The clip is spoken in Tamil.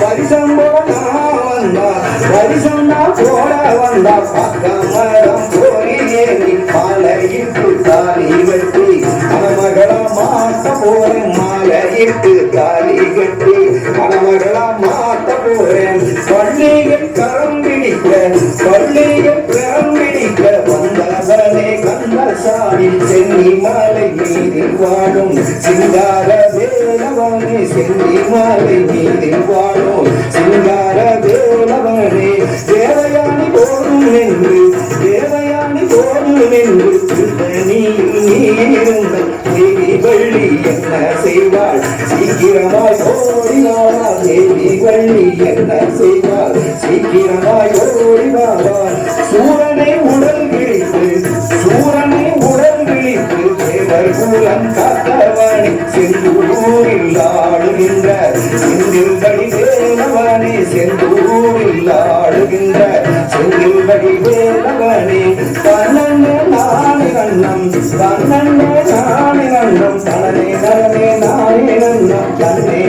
பரிசம் போட வந்தா பரிசம் நான் போட வந்தா பக்கம் மரம் போரி ஏறி மாலையிட்டு தாலி வெட்டி மணமகளா மாத்த போறேன் மாலையிட்டு தாலி கட்டி மணமகளா மாத்த போறேன் பள்ளியில் கரம் பிடிக்க பள்ளியில் கரம் பிடிக்க வந்தவனே கந்தசாமி சென்னி மலை மீது வாழும் சிங்கார வேலவனே சென்னி மலை வேலவனே தேவயானி போதும் நின்று தேவயானி போதும் நின்று திருத்தணியில் நீருந்த தேவி வள்ளி என்ன செய்வாள்? சீக்கிரமாய் ஓடினாளா தேவி வள்ளி என்ன செய்வாள்? சீக்கிரமாய் ஓடினாளால் சூரனை உடல் கிழித்து சூரனை உடல் கிழித்து தேவர் குலம் காத்தவனே. சென்று ஆடுகின்ற செந்தில்படி செந்தூரில் ஆடுகின்ற செந்தில்படி வேலவனே கண்ணனே நானே கண்ணம் கண்ணனே நானே கண்ணம் தனனே நலனே நானே கண்ணம் தன்னே